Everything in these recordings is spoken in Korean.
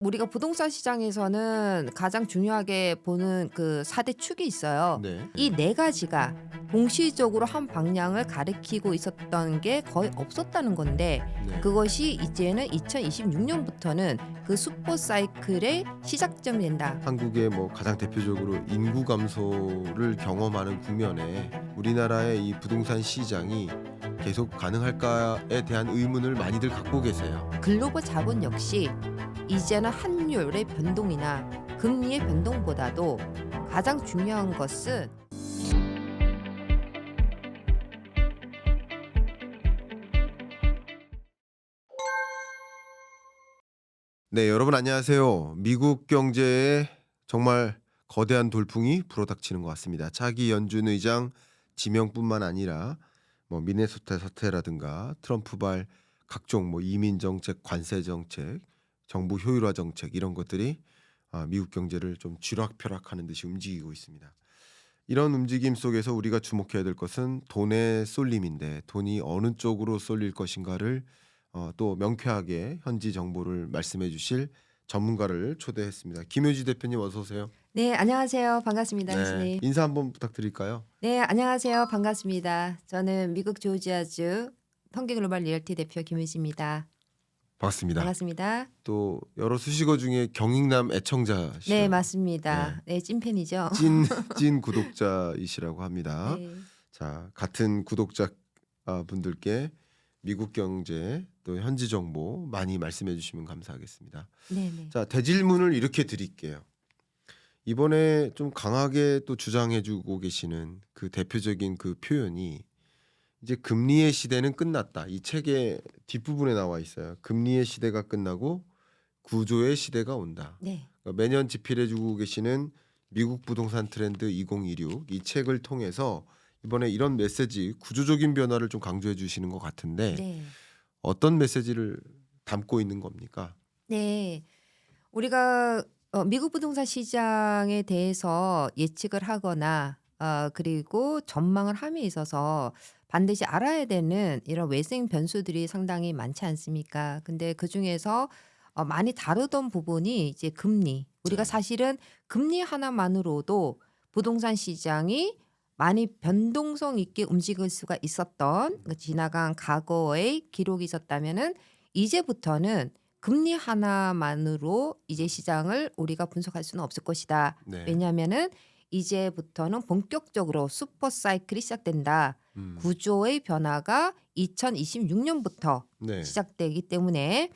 우리가 부동산 시장에서는 가장 중요하게 보는 그 4대 축이 있어요. 네. 이 네 가지가 동시적으로 한 방향을 가리키고 있었던 게 거의 없었다는 건데 네. 그것이 이제는 2026년부터는 그 슈퍼 사이클의 시작점이 된다. 한국의 뭐 가장 대표적으로 인구 감소를 경험하는 국면에 우리나라의 이 부동산 시장이 계속 가능할까에 대한 의문을 많이들 갖고 계세요. 글로벌 자본 역시 이제는 환율의 변동이나 금리의 변동보다도 가장 중요한 것은 네, 여러분 안녕하세요. 미국 경제에 정말 거대한 돌풍이 불어닥치는 것 같습니다. 차기 연준 의장 지명뿐만 아니라 뭐 미네소타 사태라든가 트럼프발 각종 뭐 이민 정책, 관세 정책, 정부 효율화 정책 이런 것들이 아, 미국 경제를 좀 쥐락펴락하는 듯이 움직이고 있습니다. 이런 움직임 속에서 우리가 주목해야 될 것은 돈의 쏠림인데 돈이 어느 쪽으로 쏠릴 것인가를 어, 또 명쾌하게 현지 정보를 말씀해 주실 전문가를 초대했습니다. 김효지 대표님 어서 오세요. 네 안녕하세요 반갑습니다 교수님. 인사 한번 부탁드릴까요? 네 안녕하세요 반갑습니다. 저는 미국 조지아주 통계글로벌 리얼티 대표 김유지입니다. 반갑습니다. 반갑습니다. 또 여러 수식어 중에 경익남 애청자시죠? 네 맞습니다. 네 찐팬이죠. 찐, 찐 구독자이시라고 합니다. 네. 자 같은 구독자 아, 분들께 미국 경제 또 현지 정보 많이 말씀해 주시면 감사하겠습니다. 네네. 자 대질문을 이렇게 드릴게요. 이번에 좀 강하게 또 주장해주고 계시는 그 대표적인 그 표현이 이제 금리의 시대는 끝났다. 이 책의 뒷부분에 나와 있어요. 금리의 시대가 끝나고 구조의 시대가 온다. 네. 그러니까 매년 집필해주고 계시는 미국 부동산 트렌드 2026이 책을 통해서 이번에 이런 메시지 구조적인 변화를 좀 강조해 주시는 것 같은데 네. 어떤 메시지를 담고 있는 겁니까? 네. 우리가 어, 미국 부동산 시장에 대해서 예측을 하거나 어, 그리고 전망을 함에 있어서 반드시 알아야 되는 이런 외생 변수들이 상당히 많지 않습니까? 근데 그 중에서 어, 많이 다루던 부분이 이제 금리. 우리가 네. 사실은 금리 하나만으로도 부동산 시장이 많이 변동성 있게 움직일 수가 있었던 그 지나간 과거의 기록이 있었다면은 이제부터는 금리 하나만으로 이제 시장을 우리가 분석할 수는 없을 것이다. 네. 왜냐하면은 이제부터는 본격적으로 슈퍼 사이클이 시작된다. 음, 구조의 변화가 2026년부터 네. 시작되기 때문에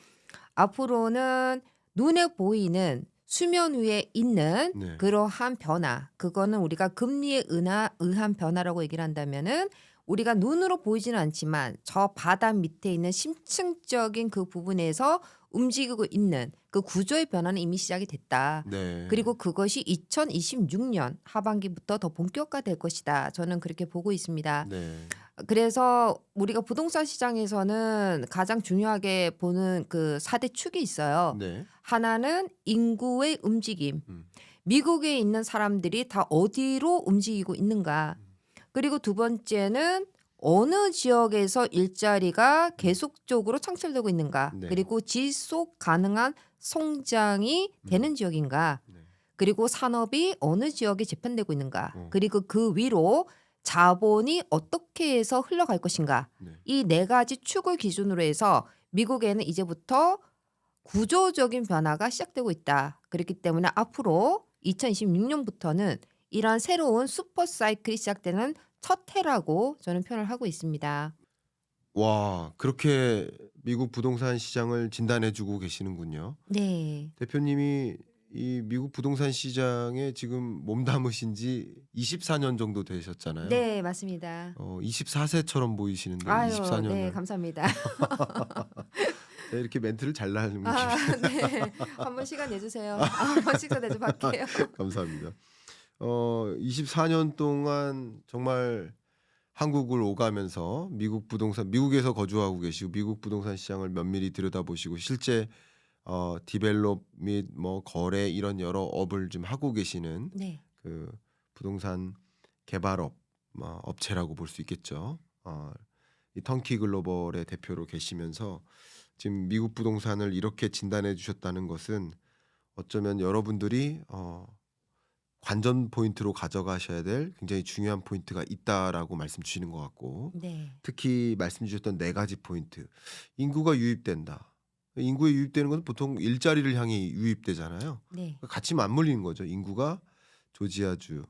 앞으로는 눈에 보이는 수면 위에 있는 네. 그러한 변화 그거는 우리가 금리에 의나, 의한 변화라고 얘기를 한다면은 우리가 눈으로 보이지는 않지만 저 바다 밑에 있는 심층적인 그 부분에서 움직이고 있는 그 구조의 변화는 이미 시작이 됐다. 네. 그리고 그것이 2026년 하반기부터 더 본격화될 것이다. 저는 그렇게 보고 있습니다. 네. 그래서 우리가 부동산 시장에서는 가장 중요하게 보는 그 4대 축이 있어요. 네. 하나는 인구의 움직임. 음. 미국에 있는 사람들이 다 어디로 움직이고 있는가. 그리고 두 번째는 어느 지역에서 일자리가 계속적으로 창출되고 있는가. 네. 그리고 지속 가능한 성장이 되는 지역인가. 네. 그리고 산업이 어느 지역에 재편되고 있는가. 어. 그리고 그 위로 자본이 어떻게 해서 흘러갈 것인가. 네. 이네 가지 축을 기준으로 해서 미국에는 이제부터 구조적인 변화가 시작되고 있다. 그렇기 때문에 앞으로 2026년부터는 이러한 새로운 슈퍼 사이클이 시작되는 첫 해라고 저는 표현을 하고 있습니다. 와 그렇게 미국 부동산 시장을 진단해주고 계시는군요. 네. 대표님이 이 미국 부동산 시장에 지금 몸담으신 지 24년 정도 되셨잖아요. 네, 맞습니다. 어 24세처럼 보이시는데 아유, 24년을 네, 감사합니다. 네, 이렇게 멘트를 잘 나누는 아, 네. 한번 시간 내주세요. 한번 식사 대접할게요. 감사합니다. 어 24년 동안 정말 한국을 오가면서 미국 부동산 미국에서 거주하고 계시고 미국 부동산 시장을 면밀히 들여다보시고 실제 어 디벨롭 및 뭐 거래 이런 여러 업을 좀 하고 계시는 네, 그 부동산 개발업 뭐 업체라고 볼 수 있겠죠. 어, 이 턴키 글로벌의 대표로 계시면서 지금 미국 부동산을 이렇게 진단해 주셨다는 것은 어쩌면 여러분들이 어 관전 포인트로 가져가셔야 될 굉장히 중요한 포인트가 있다라고 말씀 주시는 것 같고 네. 특히 말씀 주셨던 네 가지 포인트. 인구가 유입된다. 인구에 유입되는 건 보통 일자리를 향해 유입되잖아요. 네. 같이 맞물리는 거죠. 인구가 조지아주,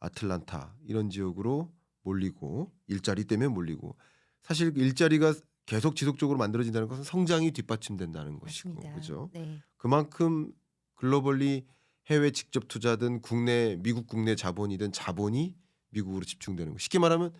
아틀란타 이런 지역으로 몰리고 일자리 때문에 몰리고 사실 일자리가 계속 지속적으로 만들어진다는 것은 성장이 뒷받침된다는 것이고 맞습니다. 그죠. 네. 그만큼 글로벌리 해외 직접 투자든 국내 미국 국내 자본이든 자본이 미국으로 집중되는 거. 쉽게 말하면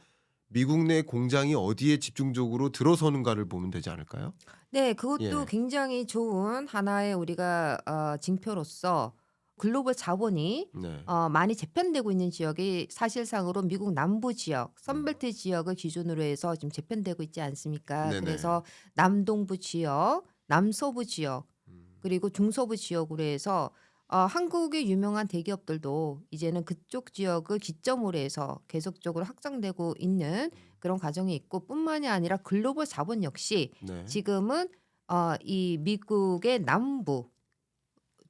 미국 내 공장이 어디에 집중적으로 들어서는가를 보면 되지 않을까요? 네, 그것도 예. 굉장히 좋은 하나의 우리가 어, 징표로서 글로벌 자본이 네. 어, 많이 재편되고 있는 지역이 사실상으로 미국 남부 지역, 음. 선벨트 지역을 기준으로 해서 지금 재편되고 있지 않습니까? 네네. 그래서 남동부 지역, 남서부 지역, 음. 그리고 중서부 지역으로 해서 어, 한국의 유명한 대기업들도 이제는 그쪽 지역을 기점으로 해서 계속적으로 확장되고 있는 그런 과정이 있고 뿐만이 아니라 글로벌 자본 역시 네. 지금은 어, 이 미국의 남부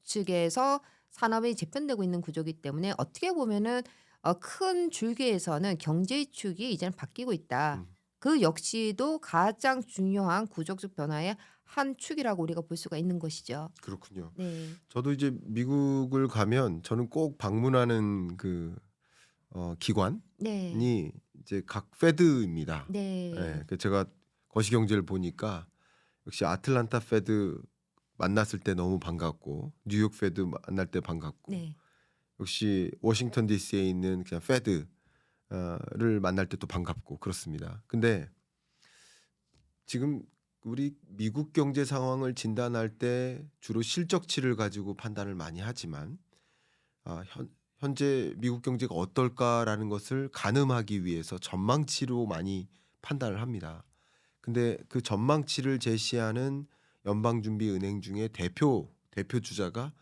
측에서 산업이 재편되고 있는 구조이기 때문에 어떻게 보면은 어, 큰 줄기에서는 경제의 축이 이제는 바뀌고 있다. 음. 그 역시도 가장 중요한 구조적 변화의 한 축이라고 우리가 볼 수가 있는 것이죠. 그렇군요. 네, 저도 이제 미국을 가면 저는 꼭 방문하는 그 어, 기관이 네, 이제 각 페드입니다. 네, 예, 그 제가 거시경제를 보니까 역시 아틀란타 페드 만났을 때 너무 반갑고 뉴욕 페드 만날 때 반갑고 네, 역시 워싱턴 D.C.에 있는 그냥 페드를 만날 때 또 반갑고 그렇습니다. 근데 지금 우리 미국 경제 상황을 진단할 때 주로 실적치를 가지고 판단을 많이 하지만 아, 현, 현재 미국 경제가 어떨까라는 것을 가늠하기 위해서 전망치로 많이 판단을 합니다. 근데 그 전망치를 제시하는 연방준비은행 중에 대표 대표 주자가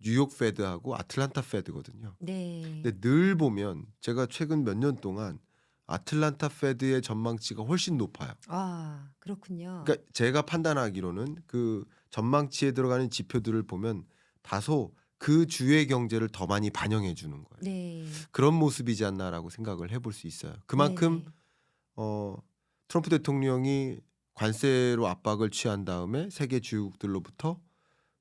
뉴욕 페드하고 아틀란타 페드거든요. 네, 근데 늘 보면 제가 최근 몇 년 동안 아틀란타 페드의 전망치가 훨씬 높아요. 아 그렇군요. 그러니까 제가 판단하기로는 그 전망치에 들어가는 지표들을 보면 다소 그 주의 경제를 더 많이 반영해 주는 거예요. 네, 그런 모습이지 않나라고 생각을 해볼 수 있어요. 그만큼 네네. 어, 트럼프 대통령이 관세로 압박을 취한 다음에 세계 주요국들로부터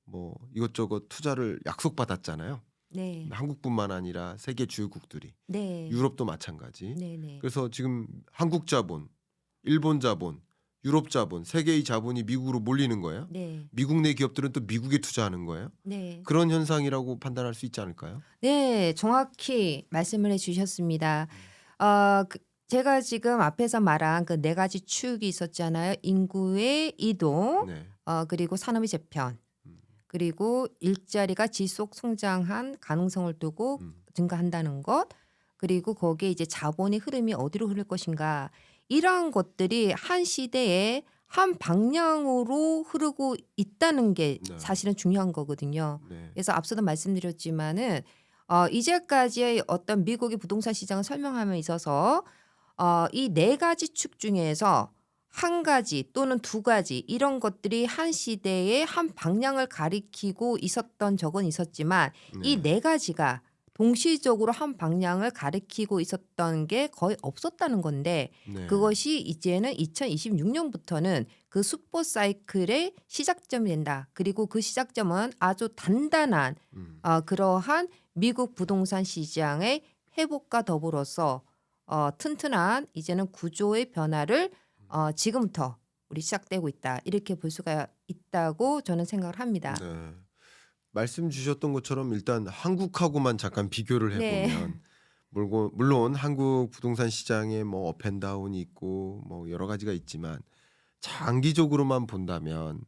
뭐 이것저것 투자를 약속받았잖아요. 네, 한국뿐만 아니라 세계 주요국들이 네, 유럽도 마찬가지. 네, 네, 그래서 지금 한국 자본, 일본 자본, 유럽 자본, 세계의 자본이 미국으로 몰리는 거예요. 네, 미국 내 기업들은 또 미국에 투자하는 거예요. 네. 그런 현상이라고 판단할 수 있지 않을까요? 네, 정확히 말씀을 해주셨습니다. 어, 그, 제가 지금 앞에서 말한 그 네 가지 축이 있었잖아요. 인구의 이동, 네. 어, 그리고 산업의 재편, 음. 그리고 일자리가 지속 성장한 가능성을 두고 음. 증가한다는 것, 그리고 거기에 이제 자본의 흐름이 어디로 흐를 것인가 이러한 것들이 한 시대에 한 방향으로 흐르고 있다는 게 네. 사실은 중요한 거거든요. 네. 그래서 앞서도 말씀드렸지만은 어, 이제까지의 어떤 미국의 부동산 시장을 설명함에 있어서 어, 이 네 가지 축 중에서 한 가지 또는 두 가지 이런 것들이 한 시대에 한 방향을 가리키고 있었던 적은 있었지만 이네 가지가 동시적으로 한 방향을 가리키고 있었던 게 거의 없었다는 건데 네. 그것이 이제는 2026년부터는 그 슈퍼 사이클의 시작점이 된다. 그리고 그 시작점은 아주 단단한 음. 어, 그러한 미국 부동산 시장의 회복과 더불어서 어, 튼튼한 이제는 구조의 변화를 어, 지금부터 우리 시작되고 있다. 이렇게 볼 수가 있다고 저는 생각을 합니다. 네. 말씀 주셨던 것처럼 일단 한국하고만 잠깐 비교를 네. 해보면 물고, 물론 한국 부동산 시장에 뭐 업앤다운이 있고 뭐 여러 가지가 있지만 장기적으로만 본다면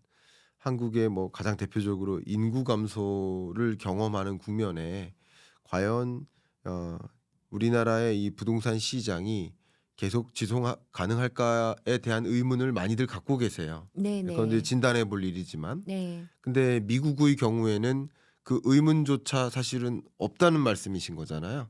한국의 뭐 가장 대표적으로 인구 감소를 경험하는 국면에 과연 어, 우리나라의 이 부동산 시장이 계속 지속 가능할까에 대한 의문을 많이들 갖고 계세요. 네, 네. 그런데 진단해 볼 일이지만 네. 근데 미국의 경우에는 그 의문조차 사실은 없다는 말씀이신 거잖아요.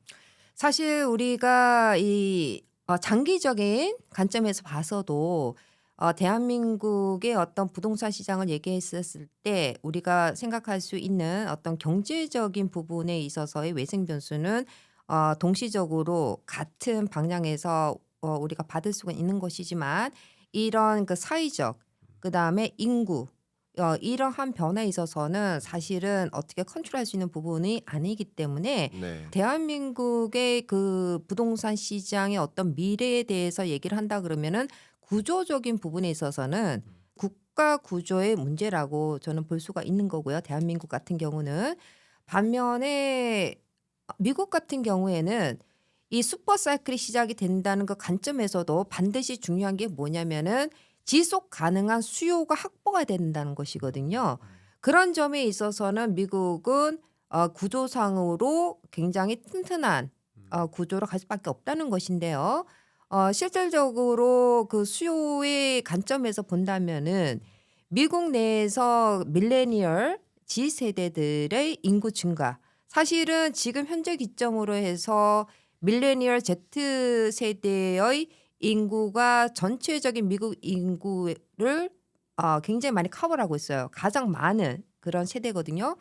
사실 우리가 이 어, 장기적인 관점에서 봐서도 어, 대한민국의 어떤 부동산 시장을 얘기했었을 때 우리가 생각할 수 있는 어떤 경제적인 부분에 있어서의 외생 변수는 어, 동시적으로 같은 방향에서 어, 우리가 받을 수가 있는 것이지만 이런 그 사회적 그 다음에 인구 어, 이러한 변화에 있어서는 사실은 어떻게 컨트롤할 수 있는 부분이 아니기 때문에 네. 대한민국의 그 부동산 시장의 어떤 미래에 대해서 얘기를 한다 그러면은 구조적인 부분에 있어서는 국가 구조의 문제라고 저는 볼 수가 있는 거고요. 대한민국 같은 경우는 반면에 미국 같은 경우에는 이 슈퍼 사이클이 시작이 된다는 그 관점에서도 반드시 중요한 게 뭐냐면은 지속 가능한 수요가 확보가 된다는 것이거든요. 그런 점에 있어서는 미국은 어, 구조상으로 굉장히 튼튼한 어, 구조로 갈 수밖에 없다는 것인데요. 어, 실질적으로 그 수요의 관점에서 본다면은 미국 내에서 밀레니얼 G 세대들의 인구 증가 사실은 지금 현재 기점으로 해서 밀레니얼 Z 세대의 인구가 전체적인 미국 인구를 어, 굉장히 많이 커버하고 있어요. 가장 많은 그런 세대거든요.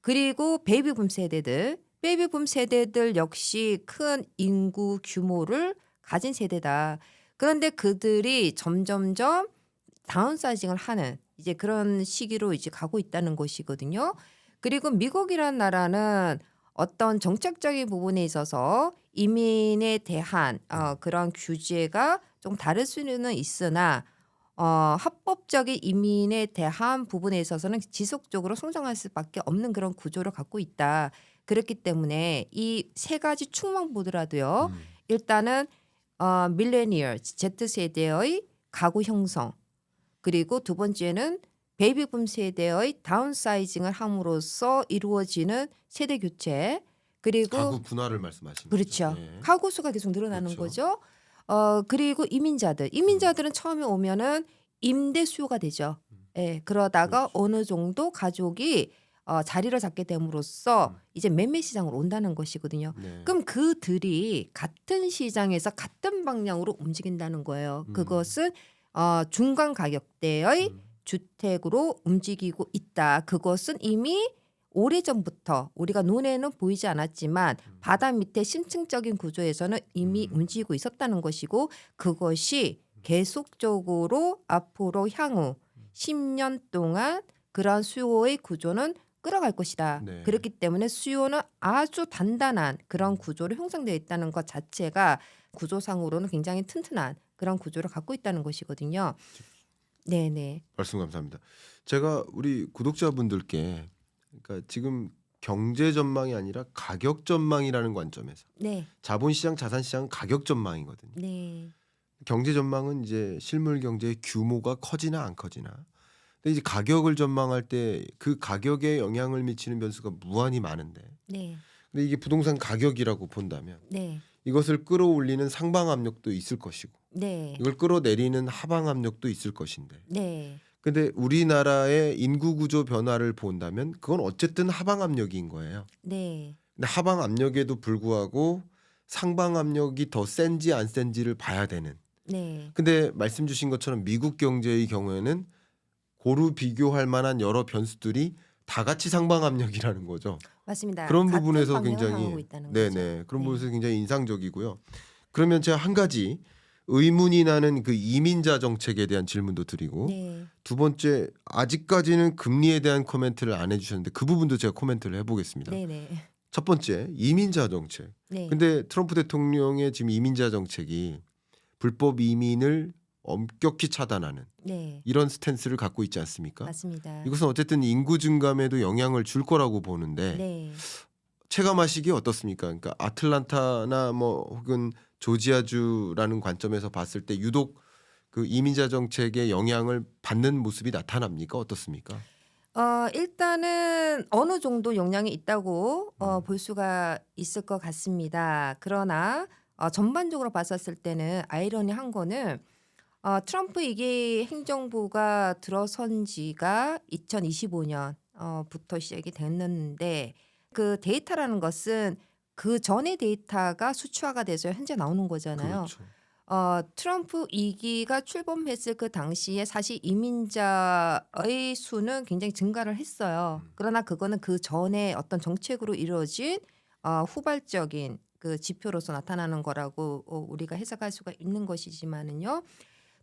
그리고 베이비붐 세대들, 베이비붐 세대들 역시 큰 인구 규모를 가진 세대다. 그런데 그들이 점점점 다운사이징을 하는 이제 그런 시기로 이제 가고 있다는 것이거든요. 그리고 미국이란 나라는 어떤 정책적인 부분에 있어서 이민에 대한 어, 그런 규제가 좀 다를 수는 있으나 어, 합법적인 이민에 대한 부분에 있어서는 지속적으로 성장할 수밖에 없는 그런 구조를 갖고 있다. 그렇기 때문에 이 세 가지 축만 보더라도요. 음. 일단은 어, 밀레니얼 Z 세대의 가구 형성 그리고 두 번째는 베이비붐 세대의 다운사이징을 함으로써 이루어지는 세대 교체 그리고 가구 분화를 말씀하시는 그렇죠. 거죠. 네. 가구 수가 계속 늘어나는 그렇죠. 거죠. 어 그리고 이민자들 이민자들은 처음에 오면은 임대 수요가 되죠. 음. 예, 그러다가 그렇죠. 어느 정도 가족이 어, 자리를 잡게 됨으로써 음. 이제 매매 시장으로 온다는 것이거든요. 네. 그럼 그들이 같은 시장에서 같은 방향으로 움직인다는 거예요. 음. 그것은 어, 중간 가격대의 음. 주택으로 움직이고 있다. 그것은 이미 오래전부터 우리가 눈에는 보이지 않았지만 음. 바다 밑에 심층적인 구조에서는 이미 음. 움직이고 있었다는 것이고 그것이 계속적으로 앞으로 향후 10년 동안 그러한 수요의 구조는 끌어갈 것이다. 네. 그렇기 때문에 수요는 아주 단단한 그런 구조로 형성되어 있다는 것 자체가 구조상으로는 굉장히 튼튼한 그런 구조를 갖고 있다는 것이거든요. 네네. 말씀 감사합니다. 제가 우리 구독자분들께 그러니까 지금 경제 전망이 아니라 가격 전망이라는 관점에서 네. 자본시장, 자산시장 가격 전망이거든요. 네. 경제 전망은 이제 실물 경제의 규모가 커지나 안 커지나. 근데 이제 가격을 전망할 때 그 가격에 영향을 미치는 변수가 무한히 많은데. 네. 근데 이게 부동산 가격이라고 본다면 네. 이것을 끌어올리는 상방 압력도 있을 것이고 네. 이걸 끌어내리는 하방 압력도 있을 것인데. 네. 근데 우리나라의 인구 구조 변화를 본다면 그건 어쨌든 하방 압력인 거예요. 네. 근데 하방 압력에도 불구하고 상방 압력이 더 센지 안 센지를 봐야 되는. 네. 근데 말씀 주신 것처럼 미국 경제의 경우에는 고루 비교할 만한 여러 변수들이 다 같이 상방 압력이라는 거죠. 맞습니다. 그런 같은 부분에서 방향을 굉장히 향하고 있다는 네네 거죠. 그런 네. 부분에서 굉장히 인상적이고요. 그러면 제가 한 가지 의문이 나는 그 이민자 정책에 대한 질문도 드리고 네. 두 번째 아직까지는 금리에 대한 코멘트를 안 해주셨는데 그 부분도 제가 코멘트를 해보겠습니다. 네. 네. 첫 번째 이민자 정책. 네. 근데 트럼프 대통령의 지금 이민자 정책이 불법 이민을 엄격히 차단하는 네. 이런 스탠스를 갖고 있지 않습니까? 맞습니다. 이것은 어쨌든 인구 증감에도 영향을 줄 거라고 보는데 네. 체감하시기 어떻습니까? 그러니까 아틀란타나 뭐 혹은 조지아주라는 관점에서 봤을 때 유독 그 이민자 정책의 영향을 받는 모습이 나타납니까? 어떻습니까? 어, 일단은 어느 정도 영향이 있다고 어, 음. 볼 수가 있을 것 같습니다. 그러나 어, 전반적으로 봤었을 때는 아이러니한 거는 어, 트럼프 이게 행정부가 들어선 지가 2025년 어, 부터 시작이 됐는데 그 데이터라는 것은 그 전의 데이터가 수치화가 돼서 현재 나오는 거잖아요. 그렇죠. 어 트럼프 2기가 출범했을 그 당시에 사실 이민자의 수는 굉장히 증가를 했어요. 음. 그러나 그거는 그 전에 어떤 정책으로 이루어진 어 후발적인 그 지표로서 나타나는 거라고 어 우리가 해석할 수가 있는 것이지만은요.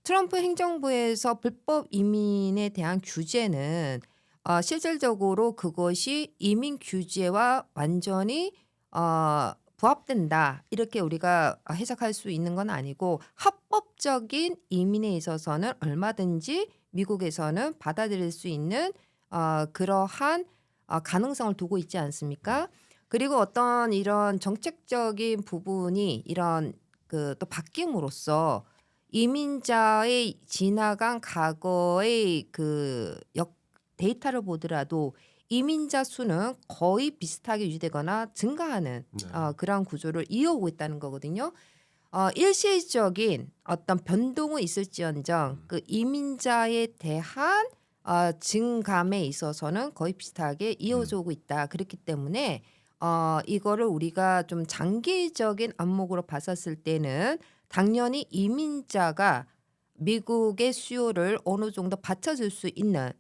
트럼프 행정부에서 불법 이민에 대한 규제는 어 실질적으로 그것이 이민 규제와 완전히 어 부합된다. 이렇게 우리가 어 해석할 수 있는 건 아니고 합법적인 이민에 있어서는 얼마든지 미국에서는 받아들일 수 있는 어 그러한 어 가능성을 두고 있지 않습니까? 그리고 어떤 이런 정책적인 부분이 이런 그 또 바뀜으로써 이민자의 지나간 과거의 그 역 데이터를 보더라도 이민자 수는 거의 비슷하게 유지되거나 증가하는 네. 어 그런 구조를 이어오고 있다는 거거든요. 어 일시적인 어떤 변동은 있을지언정 음. 그 이민자에 대한 어 증감에 있어서는 거의 비슷하게 음. 이어져 오고 있다. 그렇기 때문에 어 이거를 우리가 좀 장기적인 안목으로 봤었을 때는 당연히 이민자가 미국의 수요를 어느 정도 받쳐줄 수 있는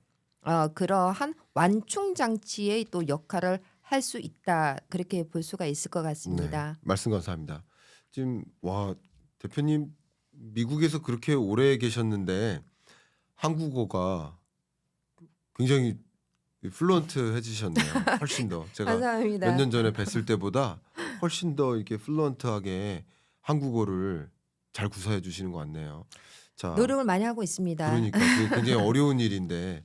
어 그러한 완충 장치의 또 역할을 할 수 있다. 그렇게 볼 수가 있을 것 네. 같습니다. 말씀 감사합니다. 지금 와 대표님 미국에서 그렇게 오래 계셨는데 한국어가 굉장히 플루언트해지셨네요. 훨씬 더 제가. 몇 년 전에 뵀을 때보다 훨씬 더 이렇게 플루언트하게 한국어를 잘 구사해 주시는 것 같네요. 자, 노력을 많이 하고 있습니다. 그러니까 굉장히 어려운 일인데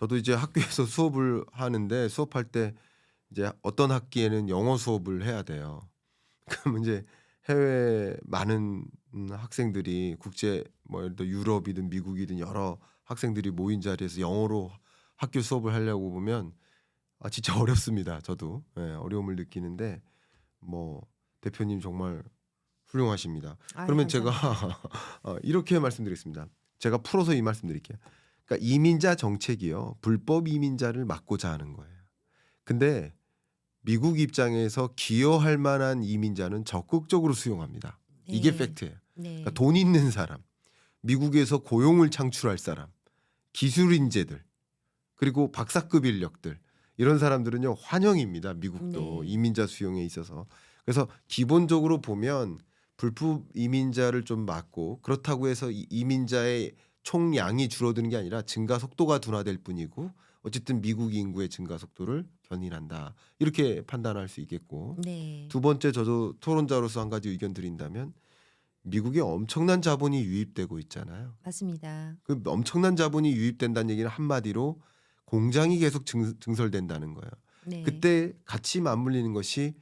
저도 이제 학교에서 수업을 하는데 수업할 때 이제 어떤 학기에는 영어 수업을 해야 돼요. 그럼 이제 해외 많은 음, 학생들이 국제 뭐 예를 들어 유럽이든 미국이든 여러 학생들이 모인 자리에서 영어로 학교 수업을 하려고 보면 아 진짜 어렵습니다. 저도 예, 어려움을 느끼는데 뭐 대표님 정말 훌륭하십니다. 아유, 그러면 감사합니다. 제가 어, 이렇게 말씀드리겠습니다. 제가 풀어서 이 말씀드릴게요. 그러니까 이민자 정책이요 불법 이민자를 막고자 하는 거예요. 근데 미국 입장에서 기여할 만한 이민자는 적극적으로 수용합니다. 이게 네. 팩트예요. 네. 그러니까 돈 있는 사람, 미국에서 고용을 창출할 사람, 기술 인재들, 그리고 박사급 인력들 이런 사람들은요 환영입니다. 미국도 네. 이민자 수용에 있어서. 그래서 기본적으로 보면 불법 이민자를 좀 막고 그렇다고 해서 이- 이민자의 총량이 줄어드는 게 아니라 증가 속도가 둔화될 뿐이고 어쨌든 미국 인구의 증가 속도를 견인한다 이렇게 판단할 수 있겠고 네. 두 번째 저도 토론자로서 한 가지 의견 드린다면 미국에 엄청난 자본이 유입되고 있잖아요. 맞습니다. 그 엄청난 자본이 유입된다는 얘기는 한마디로 공장이 계속 증, 증설된다는 거예요. 네. 그때 같이 맞물리는 것이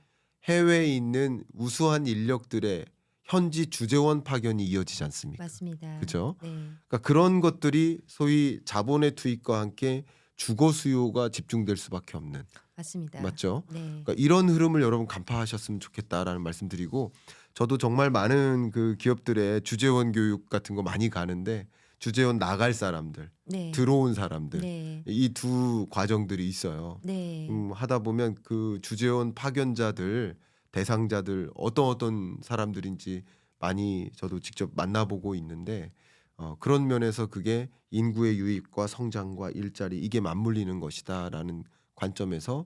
해외에 있는 우수한 인력들의 현지 주재원 파견이 이어지지 않습니까? 맞습니다. 그죠? 네. 그러니까 그런 것들이 소위 자본의 투입과 함께 주거 수요가 집중될 수밖에 없는 맞습니다. 맞죠? 네. 그러니까 이런 흐름을 여러분 간파하셨으면 좋겠다라는 말씀드리고 저도 정말 많은 그 기업들의 주재원 교육 같은 거 많이 가는데 주재원 나갈 사람들, 네. 들어온 사람들 네. 이두 과정들이 있어요. 네. 음, 하다 보면 그 주재원 파견자들 대상자들 어떤 어떤 사람들인지 많이 저도 직접 만나보고 있는데 어, 그런 면에서 그게 인구의 유입과 성장과 일자리 이게 맞물리는 것이다라는 관점에서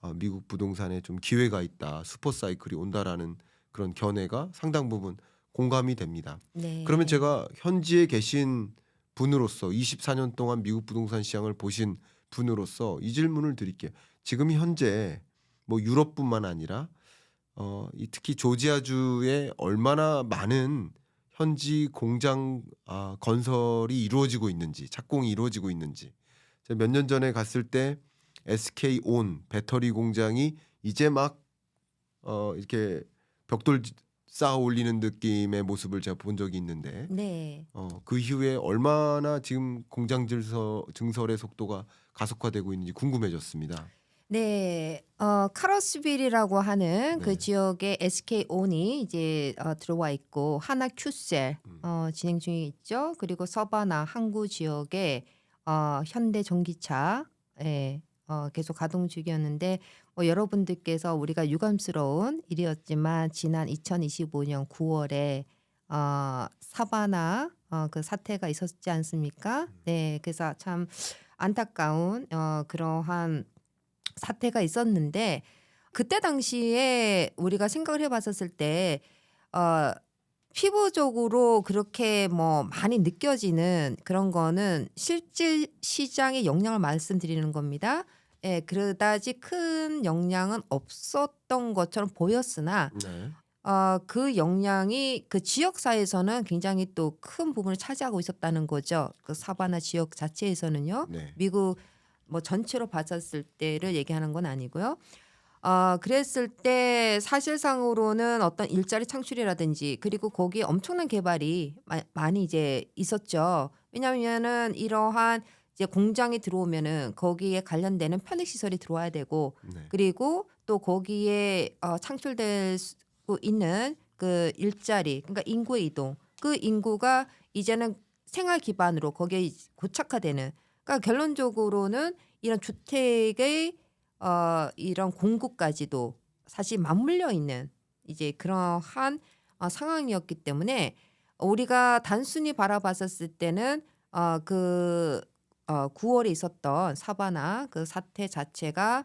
어, 미국 부동산에 좀 기회가 있다 슈퍼 사이클이 온다라는 그런 견해가 상당 부분 공감이 됩니다. 네. 그러면 제가 현지에 계신 분으로서 24년 동안 미국 부동산 시장을 보신 분으로서 이 질문을 드릴게요. 지금 현재 뭐 유럽뿐만 아니라 어, 이 특히 조지아주에 얼마나 많은 현지 공장 아, 건설이 이루어지고 있는지 착공이 이루어지고 있는지 제가 몇 년 전에 갔을 때 SK 온 배터리 공장이 이제 막 어, 이렇게 벽돌 쌓아 올리는 느낌의 모습을 제가 본 적이 있는데 네. 어, 그 이후에 얼마나 지금 공장 증설, 증설의 속도가 가속화되고 있는지 궁금해졌습니다. 네, 어, 카러스빌이라고 하는 네. 그 지역에 SK온이 이제 어, 들어와 있고 하나 큐셀 음. 어, 진행 중에 있죠. 그리고 서바나 항구 지역에 어, 현대 전기차 예, 어, 계속 가동 중이었는데 뭐 여러분들께서 우리가 유감스러운 일이었지만 지난 2025년 9월에 어, 사바나 어, 그 사태가 있었지 않습니까? 네, 그래서 참 안타까운 어, 그러한 사태가 있었는데 그때 당시에 우리가 생각을 해봤었을 때 어, 피부적으로 그렇게 뭐 많이 느껴지는 그런 거는 실질 시장의 영향을 말씀드리는 겁니다. 예, 그다지 큰 영향은 없었던 것처럼 보였으나 네. 어, 그 영향이 그 지역사회에서는 굉장히 또 큰 부분을 차지하고 있었다는 거죠. 그 사바나 지역 자체에서는요. 네. 미국 뭐 전체로 봤었을 때를 얘기하는 건 아니고요. 어, 그랬을 때 사실상으로는 어떤 일자리 창출이라든지 그리고 거기에 엄청난 개발이 마- 많이 이제 있었죠. 왜냐하면은 이러한 이제 공장이 들어오면은 거기에 관련되는 편익 시설이 들어와야 되고 네. 그리고 또 거기에 어, 창출될 수 있는 그 일자리, 그러니까 인구의 이동, 그 인구가 이제는 생활 기반으로 거기에 고착화되는. 그러니까 결론적으로는 이런 주택의 어, 이런 공급까지도 사실 맞물려 있는 이제 그러한 어, 상황이었기 때문에 우리가 단순히 바라봤었을 때는 어, 그 어, 9월에 있었던 사바나 그 사태 자체가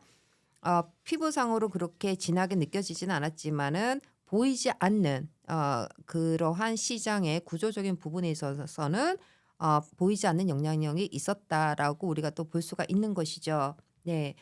어, 피부상으로 그렇게 진하게 느껴지지는 않았지만은 보이지 않는 어, 그러한 시장의 구조적인 부분에 있어서는 어, 보이지 않는 영향력이 있었다라고 우리가 또 볼 수가 있는 것이죠. 네.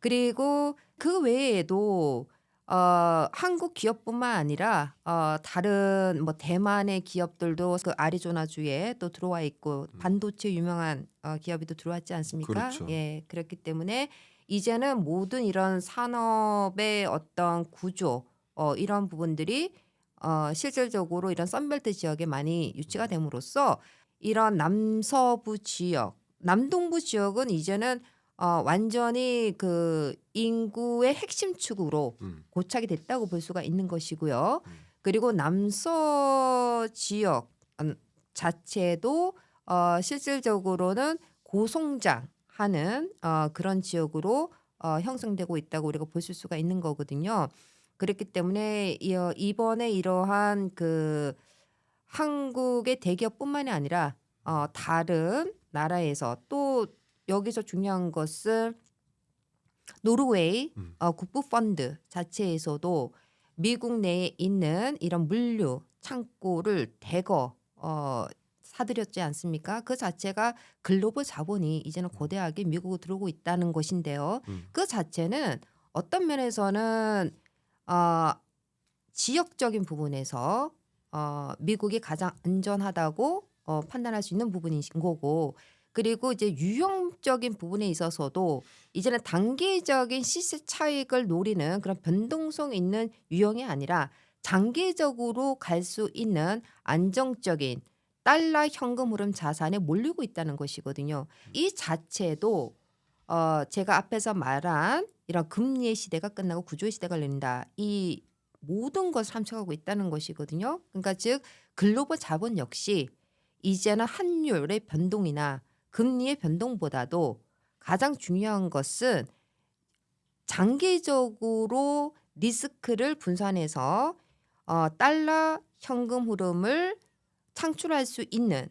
그리고 그 외에도 어, 한국 기업뿐만 아니라 어, 다른 뭐 대만의 기업들도 그 아리조나주에 또 들어와 있고 반도체 유명한 어, 기업이 또 들어왔지 않습니까? 그렇죠. 예, 그렇기 때문에 이제는 모든 이런 산업의 어떤 구조 어, 이런 부분들이 어, 실질적으로 이런 썬벨트 지역에 많이 유치가 됨으로써 이런 남서부 지역, 남동부 지역은 이제는 어, 완전히 그 인구의 핵심 축으로 음. 고착이 됐다고 볼 수가 있는 것이고요. 음. 그리고 남서 지역 음, 자체도 어, 실질적으로는 고성장하는 어, 그런 지역으로 어, 형성되고 있다고 우리가 볼 수가 있는 거거든요. 그렇기 때문에 이, 어, 이번에 이러한 그 한국의 대기업뿐만이 아니라 어, 다른 나라에서 또 여기서 중요한 것은 노르웨이 음. 어, 국부 펀드 자체에서도 미국 내에 있는 이런 물류 창고를 대거 어, 사들였지 않습니까? 그 자체가 글로벌 자본이 이제는 거대하게 미국으로 들어오고 있다는 것인데요. 음. 그 자체는 어떤 면에서는 어, 지역적인 부분에서 어, 미국이 가장 안전하다고 어, 판단할 수 있는 부분인 거고 그리고 이제 유형적인 부분에 있어서도 이제는 단기적인 시세 차익을 노리는 그런 변동성 있는 유형이 아니라 장기적으로 갈 수 있는 안정적인 달러 현금 흐름 자산에 몰리고 있다는 것이거든요. 이 자체도 어 제가 앞에서 말한 이런 금리의 시대가 끝나고 구조의 시대가 열린다. 이 모든 것을 함축하고 있다는 것이거든요. 그러니까 즉 글로벌 자본 역시 이제는 환율의 변동이나 금리의 변동보다도 가장 중요한 것은 장기적으로 리스크를 분산해서 어, 달러 현금 흐름을 창출할 수 있는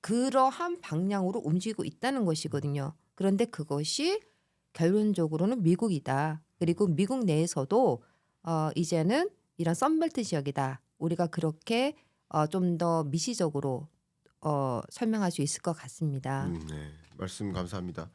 그러한 방향으로 움직이고 있다는 것이거든요. 그런데 그것이 결론적으로는 미국이다. 그리고 미국 내에서도 어, 이제는 이런 썬벨트 지역이다. 우리가 그렇게 어, 좀 더 미시적으로 어, 설명할 수 있을 것 같습니다. 음, 네. 말씀 감사합니다.